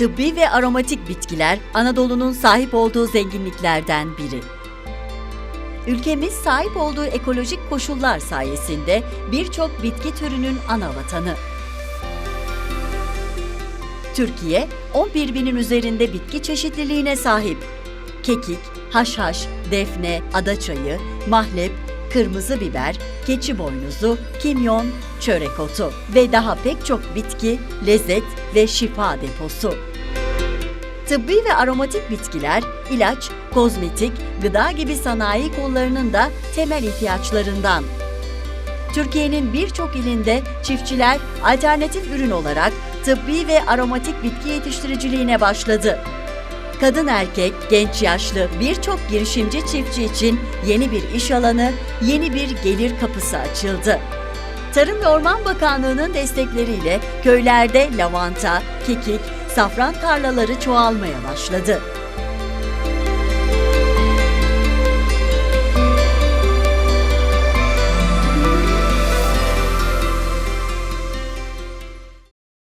tıbbi ve aromatik bitkiler Anadolu'nun sahip olduğu zenginliklerden biri. Ülkemiz sahip olduğu ekolojik koşullar sayesinde birçok bitki türünün ana vatanı. Türkiye 11 binin üzerinde bitki çeşitliliğine sahip. Kekik, haşhaş, defne, adaçayı, mahlep, kırmızı biber, keçi boynuzu, kimyon, çörek otu ve daha pek çok bitki, lezzet ve şifa deposu. Tıbbi ve aromatik bitkiler, ilaç, kozmetik, gıda gibi sanayi kollarının da temel ihtiyaçlarından. Türkiye'nin birçok ilinde çiftçiler alternatif ürün olarak tıbbi ve aromatik bitki yetiştiriciliğine başladı. Kadın erkek, genç yaşlı birçok girişimci çiftçi için yeni bir iş alanı, yeni bir gelir kapısı açıldı. Tarım ve Orman Bakanlığı'nın destekleriyle köylerde lavanta, kekik, safran tarlaları çoğalmaya başladı.